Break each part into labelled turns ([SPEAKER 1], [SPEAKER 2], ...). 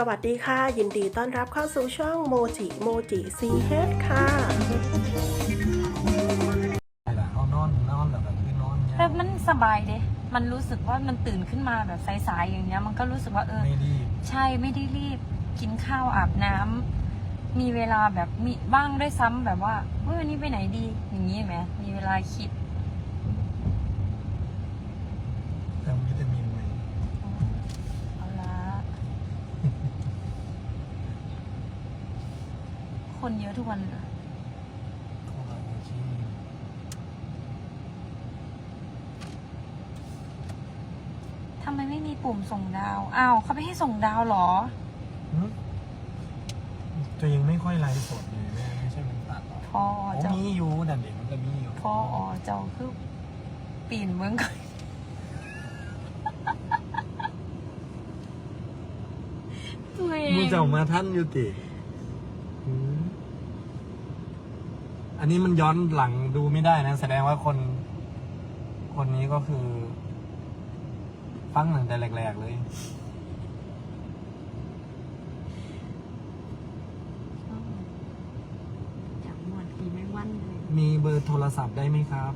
[SPEAKER 1] สวัสดีค่ะ ยินดีต้อนรับเข้าสู่ช่องโมจิโมจิซีเฮดค่ะ
[SPEAKER 2] ไปละเอานอนนอนแล้วก็คือนอนยา
[SPEAKER 3] แต่
[SPEAKER 2] ว
[SPEAKER 3] มันสบายเดะมันรู้สึกว่ามันตื่นขึ้นมาแบบสายๆอย่างเงี้ย มันก็รู้สึกว่าเออ
[SPEAKER 2] ไม่รีบ
[SPEAKER 3] ใช่ไม่ได้รีบกินข้าวอาบน้ำมีเวลาแบบมีบ้างด้วยซ้ำแบบว่าเฮ้ยวันนี้ไปไหนดี อย่างนี้ไหมมีเวลาคิด
[SPEAKER 2] เติมวิตามินไหม
[SPEAKER 3] เอาละ คนเยอะทุกวันเลย
[SPEAKER 2] โคลาเจน
[SPEAKER 3] ทำไมไม่มีปุ่มส่งดาว อ้าวเขาไม่ให้ส่งดาวเหรอ
[SPEAKER 2] หึตัวยังไม่ค่อยไลฟ์สดเลยแม่ไม่ใช่มันตัดหรอก
[SPEAKER 3] พอ
[SPEAKER 2] โอ้
[SPEAKER 3] เจ้า
[SPEAKER 2] มีอยู่ดันเด็กมันก็มีอยู่
[SPEAKER 3] พอเจ้าคือปีนเมืองก่อนตัวเอง
[SPEAKER 2] มึงจะออกมาท่านอยู่ติหืม อันนี้มันย้อนหลังดูไม่ได้นะ แสดงว่าคน คนนี้ก็คือ ฟังหนังแต่แรกๆเลย
[SPEAKER 3] อยากหมวดผีไม่วันเลย
[SPEAKER 2] มีเบอร์โทรศัพท์ได้ไหมครับ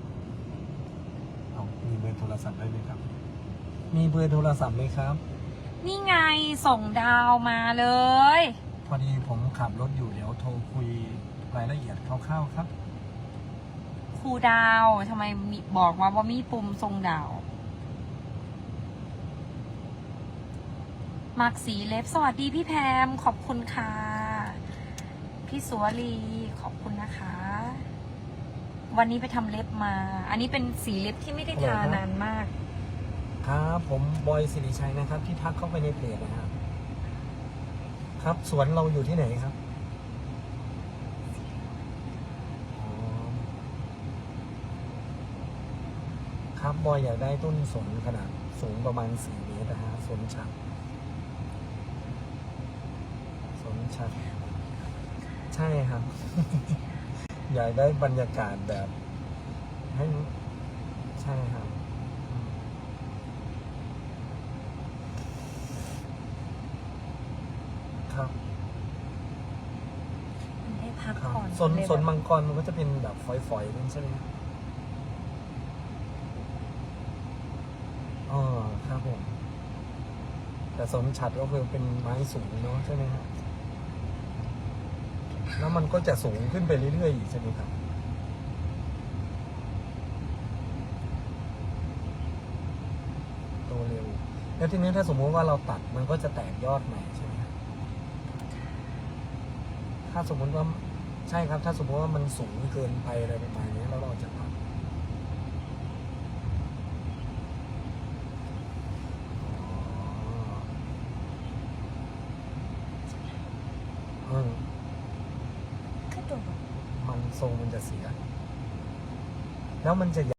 [SPEAKER 2] เอามีเบอร์โทรศัพท์ได้ไหมครับ มีเบอร์โทรศัพท์ไหมครับ
[SPEAKER 3] นี่ไงส่งดาวมาเลย
[SPEAKER 2] พอดีผมขับรถอยู่เดี๋ยวโทรคุย รายละเอียดคร่าวๆครับ
[SPEAKER 3] ครูดาวทำไมมีบอกมาว่ามีปุ่มส่งดาว มักสีเล็บสวัสดีพี่แพม ขอบคุณค่ะ พี่สุวรีขอบคุณนะคะ วันนี้ไปทำเล็บมา อันนี้เป็นสีเล็บที่ไม่ได้ทา
[SPEAKER 2] อะไรครับ
[SPEAKER 3] นานมาก
[SPEAKER 2] ครับผมบอยสิริชัยนะครับ ที่ทักเข้าไปในเพจนะครับ ครับสวนเราอยู่ที่ไหนครับอ๋อ ครับบอยอยากได้ต้นสนขนาดสูงประมาณสี่เมตรนะฮะสนฉัดสนฉัดใช่ครับ อยากได้บรรยากาศแบบ ให้ใช่ครับครับ
[SPEAKER 3] ได้พัก
[SPEAKER 2] ครับ
[SPEAKER 3] ผ่อน
[SPEAKER 2] สน
[SPEAKER 3] เลย
[SPEAKER 2] สน
[SPEAKER 3] แบบ
[SPEAKER 2] มังกรมันก็จะเป็นแบบฝอยๆนั่นใช่ไหมครับอ๋อครับ ผมแต่สนฉัดก็คือเป็นไม้สูงเนาะใช่ไหมครับแล้วมันก็จะสูงขึ้นไปเรื่อยๆอีกใช่ไหมครับโตเร็ว แล้วทีนี้ถ้าสมมติว่าเราตัดมันก็จะแตกยอดใหม่ใช่ไหมครับถ้าสมมติว่าใช่ครับ ถ้าสมมติว่ามันสูงเกินไปอะไรประมาณนี้แล้วเราจะตัดอ๋อเออ
[SPEAKER 3] คือตัวแบบ
[SPEAKER 2] มันทรงมันจะเสีย แล้วมันจะ